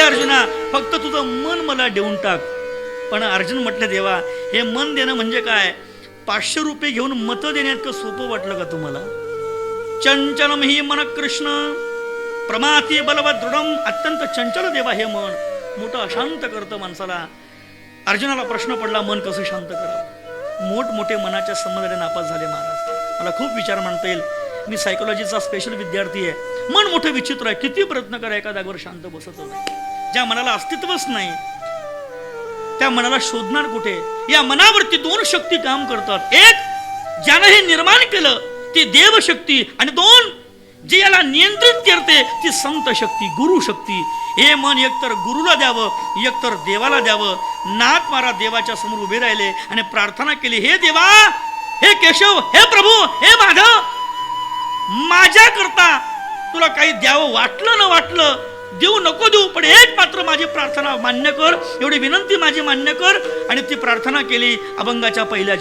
अर्जुना फक्त तुझं मन मला देऊन टाक. पण अर्जुन म्हटलं देवा हे मन देणं म्हणजे काय? पाचशे रुपये घेऊन मतं देण्यात सोपं वाटलं का तुम्हाला? चंचलम ही मन कृष्ण प्रमाती बलव दृढम अत्यंत चंचल देवा हे मन. मोठं अशांत करतं माणसाला. अर्जुनाला प्रश्न पडला मन कसं शांत करावं? मोठमोठे मनाच्या संबंधाने नापास झाले महाराज. मला खूप विचार मांडता येईल. मी सायकोलॉजीचा स्पेशल विद्यार्थी आहे. मन मोठं विचित्र आहे. किती प्रयत्न करा एका जागेवर शांत बसत नाही. ज्या मनाला अस्तित्वच नाही त्या मनाला शोधणार कुठे? या मनावरती दोन शक्ती काम करतात. एक ज्यानं हे निर्माण केलं ती देवशक्ती. आणि दोन जे याला नियंत्रित करते ती संत शक्ती गुरु शक्ती. हे मन एकतर गुरुला द्यावं एकतर देवाला द्यावं. नाथ मारा देवाच्या समोर उभे राहिले आणि प्रार्थना केली हे देवा हे केशव हे प्रभू हे माधव माझ्या करता तुला काही द्यावं वाटलं न वाटलं देऊ नको देऊ पण एक प्रार्थना मान्य कर. एवढी विनंती माझी मान्य कर. आणि ती प्रार्थना केली अभंगाच्या पहिल्या